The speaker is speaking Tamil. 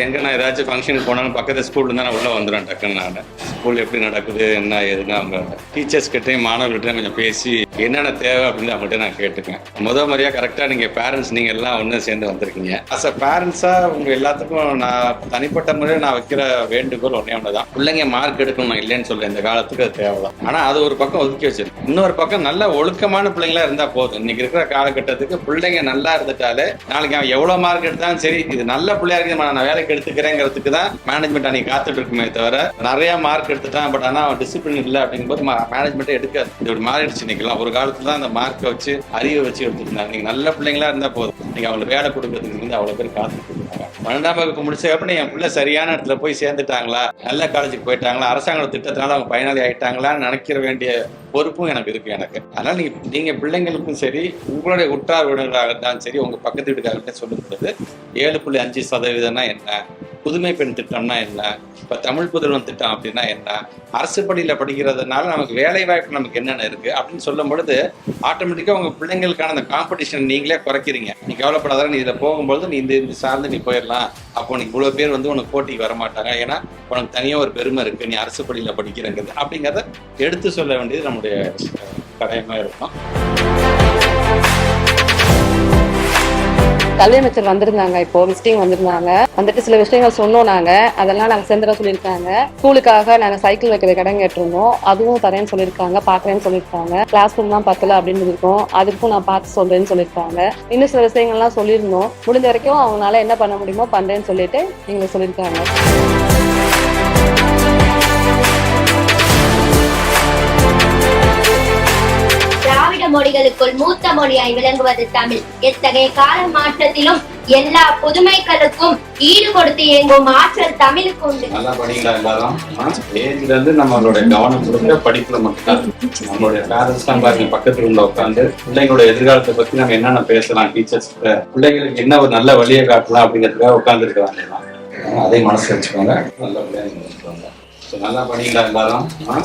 எங்கே நான் ஏதாச்சும் ஃபங்க்ஷனுக்கு போனாலும் பக்கத்து ஸ்கூல் இருந்தால் நான் உள்ளே வந்துடுவேன் டக்குன்னு நான். ஸ்கூல் எப்படி நடக்குது என்ன ஏதுன்னு அவங்க டீச்சர்ஸ் கிட்டேயும் மாணவர்கிட்டையும் கொஞ்சம் பேசி என்னென்ன தேவை அப்படின்னு அவங்கள்ட்ட நான் கேட்டுக்கேன் முதல் முறையாக கரெக்டாக நீங்கள் பேரண்ட்ஸ் நீங்கள் எல்லாம் ஒன்று சேர்ந்து வந்திருக்கீங்க. அஸ் அ பேரண்ட்ஸாக உங்கள் எல்லாத்துக்கும் நான் தனிப்பட்ட முறையில் நான் வைக்கிற வேண்டுகோள் ஒன்றே ஒன்று தான் பிள்ளைங்க மார்க் எடுக்கணும் நான் இல்லைன்னு சொல்ல இந்த காலத்துக்கு அது தேவைதான். ஆனால் அது ஒரு பக்கம் ஒதுக்கி வச்சிருக்கு இன்னொரு பக்கம் நல்ல ஒழுக்கமான பிள்ளைங்களா இருந்தால் போதும். இன்னைக்கு இருக்கிற காலகட்டத்துக்கு பிள்ளைங்க நல்லா இருந்துட்டாலே நாளைக்கு அவன் எவ்வளோ மார்க் எடுத்தாலும் சரி இது நல்ல பிள்ளையா இருக்குது நான் வேலைக்கு எடுத்துக்கிறேங்கிறதுக்கு தான் மேனேஜ்மெண்ட் அன்னைக்கு காத்துட்டு இருக்குமே தவிர நிறைய மார்க் எடுத்துட்டான். பட் ஆனால் அவன் டிசிப்ளின் இல்லை அப்படிங்கும்போது மேனேஜ்மெண்ட்டே எடுக்காது. இப்படி மாறிடுச்சு இன்னைக்கெல்லாம். ஒரு காலத்துல தான் அந்த மார்க்கை வச்சு அறிவை வச்சு எடுத்துருந்தாங்க. நீங்க நல்ல பிள்ளைங்களா இருந்தால் போதும். நீங்க அவங்களுக்கு வேலை கொடுக்கறதுக்கு வந்து அவ்வளோ பேர் காத்துட்டு இருக்காங்க பன்னெண்டாம் வகுப்பு முடிச்ச அப்புறம் என் பிள்ளை சரியான இடத்துல போய் சேர்ந்துட்டாங்களா? நல்ல காலேஜுக்கு போயிட்டாங்களா? அரசாங்க திட்டத்தினால அவங்க பயனாளி ஆயிட்டாங்களான்னு நினைக்கிற வேண்டிய பொறுப்பும் எனக்கு இருக்கு எனக்கு. அதனால நீங்க நீங்க பிள்ளைங்களுக்கும் சரி உங்களுடைய உற்றார் உறவினர்களாக இருந்தாலும் சரி உங்க பக்கத்து வீட்டுக்காரர்கிட்ட சொல்லும் பொழுது ஏழு புள்ளி அஞ்சு சதவீதம்னா என்ன? புதுமை பெண் திட்டம்னா என்ன? இப்போ தமிழ் புதல்வன் திட்டம் அப்படின்னா என்ன? அரசு பள்ளியில் படிக்கிறதுனால நமக்கு வேலை வாய்ப்பு நமக்கு என்னென்ன இருக்குது அப்படின்னு சொல்லும் பொழுது ஆட்டோமேட்டிக்காக உங்கள் பிள்ளைங்களுக்கான அந்த காம்படிஷன் நீங்களே குறைக்கிறீங்க. நீ கவலைப்படாத நீ இதில் போகும்போது நீ இந்த இது சார்ந்து நீ போயிடலாம். அப்போ உனக்கு இவ்வளோ பேர் வந்து உனக்கு போட்டிக்கு வர மாட்டாங்க ஏன்னா உனக்கு தனியாக ஒரு பெருமை இருக்குது நீ அரசு பள்ளியில் படிக்கிறங்கிறது. அப்படிங்கிறத எடுத்து சொல்ல வேண்டியது நம்முடைய அஹ், இருக்கும். கல்வி அமைச்சர் வந்திருந்தாங்க. இப்போ விசிட்டிங் வந்திருந்தாங்க. வந்துட்டு சில விஷயங்கள் சொன்னோம் நாங்க. அதெல்லாம் நாங்க சேர்ந்துட சொல்லியிருக்காங்க. ஸ்கூலுக்காக நாங்க சைக்கிள் வைக்கிற கடன் கேட்டிருந்தோம். அதுவும் தரேன்னு சொல்லியிருக்காங்க. பாக்குறேன்னு சொல்லியிருக்காங்க. கிளாஸ் ரூம் தான் பத்தல அப்படின்னு இருக்கோம் அதுக்கும் நான் பார்த்து சொல்றேன்னு சொல்லியிருக்காங்க. இன்னும் சில விஷயங்கள்லாம் சொல்லியிருந்தோம். முடிஞ்ச வரைக்கும் அவங்களால என்ன பண்ண முடியுமோ பண்றேன்னு சொல்லிட்டு எங்களுக்கு சொல்லியிருக்காங்க. மொழிகளுக்குள் மூத்த மொழியாய் விளங்குவது தமிழ். எத்தகைய கால மாற்றத்திலும் எல்லா புதுமைகளுக்கும் ஈடு கொடுத்து இயங்கும் ஆற்றல் தமிழுக்கு உண்டு. நல்லா படிக்கலாம் எல்லாரும்? ஏஜ்ல இருந்து நம்மளோட கவனம் கொடுக்க படிப்புல மட்டும்தான். நம்மளுடைய பேரண்ட்ஸ் தான் பாருங்க பக்கத்துல உள்ள உட்காந்து பிள்ளைங்களோட எதிர்காலத்தை பத்தி நம்ம என்னென்ன பேசலாம் டீச்சர்ஸ் பிள்ளைங்களுக்கு என்ன ஒரு நல்ல வழியை காட்டலாம் அப்படிங்கிறதுக்காக உட்கார்ந்து இருக்கிறாங்க அதே மனசு வச்சுக்கோங்க நல்ல பிள்ளைங்க நல்லா படிங்களா எல்லாரும்? ஆ?